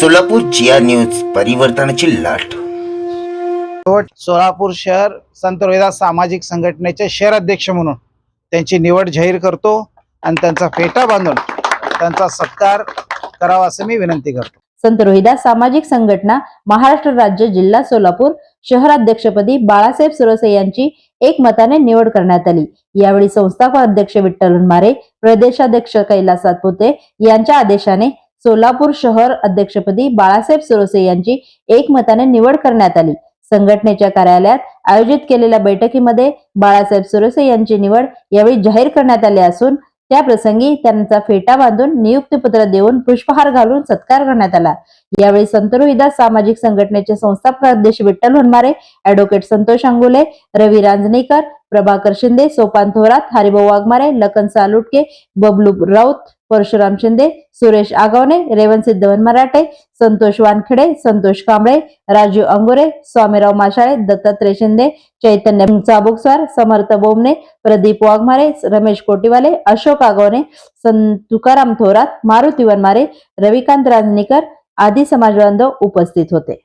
सोलापूर जिया news परिवर्तनाची लाट. सोलापूर शहर संत रोहिदास सामाजिक संघटनेचे शहर अध्यक्ष म्हणून त्यांची निवड जाहीर करतो आणि त्यांचा फेटा बांधून त्यांचा सत्कार करावा असं मी विनंती करतो. संत रोहिदास सामाजिक संघटना महाराष्ट्र राज्य जिल्हा सोलापूर शहराध्यक्षपदी बाळासाहेब सुरसे यांची एकमताने निवड करण्यात आली. यावेळी संस्थापक अध्यक्ष विठ्ठल मारे प्रदेशाध्यक्ष कैलास सातपुते यांच्या आदेशाने सोलापूर शहर अध्यक्षपदी बाळासाहेब सुरसे यांची एकमताने निवड करण्यात आली. संघटनेच्या कार्यालयात आयोजित केलेल्या बैठकीमध्ये बाळासाहेब सुरसे यांची निवड यावेळी जाहीर करण्यात आली असून त्या प्रसंगी त्यांचा फेटा बांधून नियुक्तीपत्र देऊन पुष्पहार घालून सत्कार करण्यात आला. यावेळी संत रोहिदास सामाजिक संघटनेचे संस्थापक अध्यक्ष विठ्ठल होनमारे ऍडव्होकेट संतोष अंगुले रवी रांजणेकर प्रभाकर शिंदे सोपान थोरात हरिभाऊ वाघमारे लखन सालुटके बबलू राऊत परशुराम शिंदे सुरेश आगवणे रेवण सिद्धवन मराठे संतोष वानखेडे संतोष कांबळे राजू अंगुरे स्वामीराव माशाळे दत्तात्रय शिंदे चैतन्य चाबुकस्वार समर्थ बोमणे प्रदीप वाघमारे रमेश कोटीवाले अशोक आगवणे सं तुकाराम थोरात मारुती वनमारे रविकांत रांजणीकर आदी समाजबांधव उपस्थित होते.